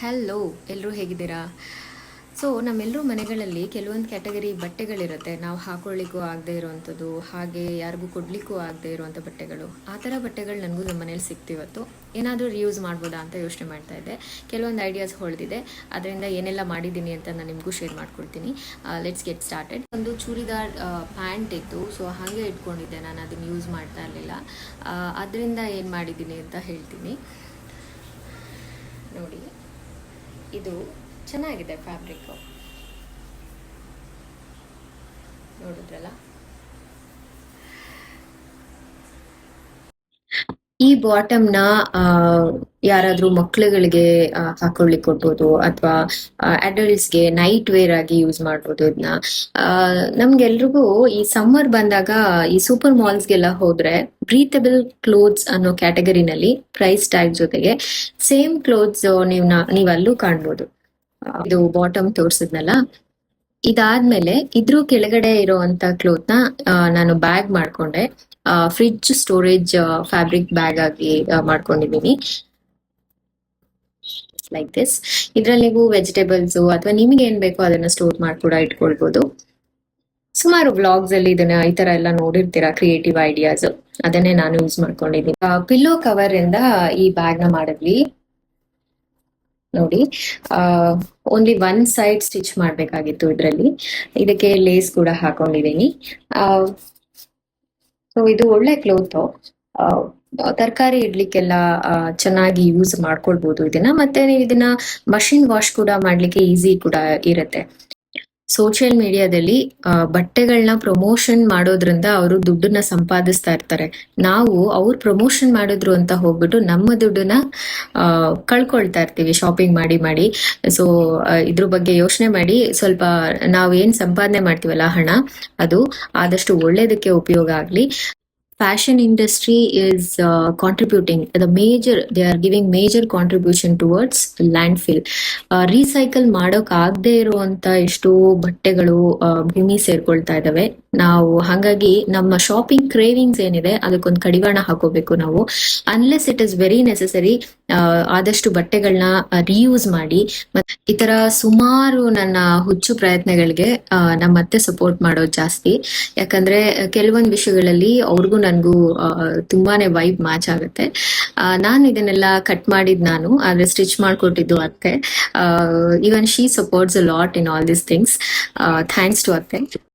Hello ಎಲ್ಲರೂ ಹೇಗಿದ್ದೀರಾ? So ನಮ್ಮೆಲ್ಲರೂ ಮನೆಗಳಲ್ಲಿ ಕೆಲವೊಂದು ಕ್ಯಾಟಗರಿ ಬಟ್ಟೆಗಳಿರುತ್ತೆ. ನಾವು ಹಾಕೊಳ್ಳಿಕ್ಕೂ ಆಗದೆ ಇರೋವಂಥದ್ದು ಹಾಗೆ ಯಾರಿಗೂ ಕೊಡಲಿಕ್ಕೂ ಆಗದೆ ಇರುವಂಥ ಬಟ್ಟೆಗಳು. ಆ ಥರ ಬಟ್ಟೆಗಳು ನನಗೂ ನಮ್ಮ ಮನೇಲಿ ಸಿಕ್ತಿವತ್ತು ಏನಾದರೂ ರಿಯೂಸ್ ಮಾಡ್ಬೋದಾ ಅಂತ ಯೋಚನೆ ಮಾಡ್ತಾ ಇದ್ದೆ. ಕೆಲವೊಂದು ಐಡಿಯಾಸ್ ಹೊಳೆದಿದೆ. ಅದರಿಂದ ಏನೆಲ್ಲ ಮಾಡಿದ್ದೀನಿ ಅಂತ ನಾನು ನಿಮಗೂ ಶೇರ್ ಮಾಡ್ಕೊಡ್ತೀನಿ. ಲೆಟ್ಸ್ ಗೆಟ್ ಸ್ಟಾರ್ಟೆಡ್ ಒಂದು ಚೂರಿದಾರ್ ಪ್ಯಾಂಟ್ ಇತ್ತು. ಸೊ ಹಾಗೆ ಇಟ್ಕೊಂಡಿದ್ದೆ. ನಾನು ಅದನ್ನು ಯೂಸ್ ಮಾಡ್ತಾ ಇರಲಿಲ್ಲ. ಅದರಿಂದ ಏನು ಮಾಡಿದ್ದೀನಿ ಅಂತ ಹೇಳ್ತೀನಿ. ನೋಡಿ. ಇದು ಚೆನ್ನಾಗಿದೆ ಫ್ಯಾಬ್ರಿಕ್ಕು. ನೋಡಿದ್ರಲ್ಲ? ಈ ಬಾಟಮ್ನ ಯಾರಾದರೂ ಮಕ್ಳುಗಳಿಗೆ ಹಾಕೊಳ್ಳಿ ಕೊಡ್ಬೋದು ಅಥವಾ ಅಡಲ್ಟ್ಸ್ಗೆ ನೈಟ್ ವೇರ್ ಆಗಿ ಯೂಸ್ ಮಾಡ್ಬೋದು ಇದನ್ನ ನಮ್ಗೆಲ್ರಿಗೂ ಈ ಸಮ್ಮರ್ ಬಂದಾಗ ಈ ಸೂಪರ್ ಮಾಲ್ಸ್ಗೆಲ್ಲ ಹೋದ್ರೆ ಬ್ರೀತಬಲ್ ಕ್ಲೋತ್ಸ್ ಅನ್ನೋ ಕ್ಯಾಟಗರಿನಲ್ಲಿ ಪ್ರೈಸ್ ಟ್ಯಾಗ್ ಜೊತೆಗೆ ಸೇಮ್ ಕ್ಲೋತ್ಸ್ ನೀವು ನೀವು ಅಲ್ಲೂ ಕಾಣ್ಬೋದು. ಇದು ಬಾಟಮ್ ತೋರ್ಸಿದ್ನಲ್ಲ. ಇದಾದ್ಮೇಲೆ ಇದ್ರ ಕೆಳಗಡೆ ಇರುವಂತ ಕ್ಲೋತ್ನ ನಾನು ಬ್ಯಾಗ್ ಮಾಡ್ಕೊಂಡೆ. ಫ್ರಿಡ್ಜ್ ಸ್ಟೋರೇಜ್ ಫ್ಯಾಬ್ರಿಕ್ ಬ್ಯಾಗ್ ಆಗಿ ಮಾಡ್ಕೊಂಡಿದ್ದೀನಿ ಲೈಕ್ ದಿಸ್ ಇದ್ರಲ್ಲಿ ನೀವು ವೆಜಿಟೇಬಲ್ಸ್ ಅಥವಾ ನಿಮ್ಗೆ ಏನ್ ಬೇಕೋ ಅದನ್ನ ಸ್ಟೋರ್ ಮಾಡಿ ಕೂಡ ಇಟ್ಕೊಳ್ಬಹುದು ಸುಮಾರು ವ್ಲಾಗ್ಸ್ ಅಲ್ಲಿ ಇದನ್ನ ಈ ತರ ಎಲ್ಲ ನೋಡಿರ್ತೀರಾ ಕ್ರಿಯೇಟಿವ್ ಐಡಿಯಾಸ್ ಅದನ್ನೇ ನಾನು ಯೂಸ್ ಮಾಡ್ಕೊಂಡಿದ್ದೀನಿ. ಪಿಲ್ಲೋ ಕವರ್ ಇಂದ ಈ ಬ್ಯಾಗ್ನ ಮಾಡಿದ್ವಿ. ನೋಡಿ ಓನ್ಲಿ ಒನ್ ಸೈಡ್ ಸ್ಟಿಚ್ ಮಾಡ್ಬೇಕಾಗಿತ್ತು ಇದರಲ್ಲಿ. ಇದಕ್ಕೆ ಲೇಸ್ ಕೂಡ ಹಾಕೊಂಡಿದ್ದೀನಿ. ಸೊ ಇದು ಒಳ್ಳೆ ಕ್ಲೋತ್ ತರಕಾರಿ ಇಡ್ಲಿಕ್ಕೆಲ್ಲ ಚೆನ್ನಾಗಿ ಯೂಸ್ ಮಾಡ್ಕೊಳ್ಬಹುದು ಇದನ್ನ. ಮತ್ತೆ ನೀವು ಇದನ್ನ ಮಷಿನ್ ವಾಶ್ ಕೂಡ ಮಾಡ್ಲಿಕ್ಕೆ ಈಸಿ ಕೂಡ ಇರುತ್ತೆ. ಸೋಷಿಯಲ್ ಮೀಡಿಯಾದಲ್ಲಿ ಬಟ್ಟೆಗಳನ್ನ ಪ್ರಮೋಷನ್ ಮಾಡೋದ್ರಿಂದ ಅವರು ದುಡ್ಡನ್ನ ಸಂಪಾದಿಸ್ತಾ ಇರ್ತಾರೆ. ನಾವು ಅವ್ರು ಪ್ರಮೋಷನ್ ಮಾಡಿದ್ರು ಅಂತ ಹೋಗ್ಬಿಟ್ಟು ನಮ್ಮ ದುಡ್ಡನ್ನ ಕಳ್ಕೊಳ್ತಾ ಇರ್ತೀವಿ ಶಾಪಿಂಗ್ ಮಾಡಿ ಮಾಡಿ. ಸೊ ಇದ್ರ ಬಗ್ಗೆ ಯೋಚನೆ ಮಾಡಿ ಸ್ವಲ್ಪ ನಾವು ಏನ್ ಸಂಪಾದನೆ ಮಾಡ್ತೀವಲ್ಲ ಹಣ, ಅದು ಆದಷ್ಟು ಒಳ್ಳೇದಕ್ಕೆ ಉಪಯೋಗ ಆಗ್ಲಿ. Fashion industry is contributing the major they are giving major contribution towards landfill recycle ಮಾಡೋಕ್ ಆಗದೆ ಇರುವಂತ ಎಷ್ಟೋ ಬಟ್ಟೆಗಳು ಭೂಮಿ ಸೇರ್ಕೊಳ್ತಾ ಇದಾವೆ. ನಾವು, ಹಾಗಾಗಿ ನಮ್ಮ ಶಾಪಿಂಗ್ ಕ್ರೇವಿಂಗ್ಸ್ ಏನಿದೆ, ಅದಕ್ಕೊಂದು ಕಡಿವಾಣ ಹಾಕೋಬೇಕು ನಾವು. Unless it is very necessary ಆದಷ್ಟು ಬಟ್ಟೆಗಳನ್ನ ರಿಯೂಸ್ ಮಾಡಿ. ಮತ್ತೆ ಈ ತರ ಸುಮಾರು ನನ್ನ ಹುಚ್ಚು ಪ್ರಯತ್ನಗಳಿಗೆ ನಮ್ಮ ಅತ್ತೆ ಸಪೋರ್ಟ್ ಮಾಡೋದು ಜಾಸ್ತಿ. ಯಾಕಂದ್ರೆ ಕೆಲವೊಂದು ವಿಷಯಗಳಲ್ಲಿ ಅವ್ರಿಗೂ ನನಗೂ ತುಂಬಾನೇ ವೈಬ್ ಮ್ಯಾಚ್ ಆಗುತ್ತೆ. ನಾನು ಇದನ್ನೆಲ್ಲ ಕಟ್ ಮಾಡಿದ್ ನಾನು, ಆದ್ರೆ ಸ್ಟಿಚ್ ಮಾಡ್ಕೊಟ್ಟಿದ್ದು ಅತ್ತೆ. Even she supports a lot in all this things thanks to ಅತ್ತೆ.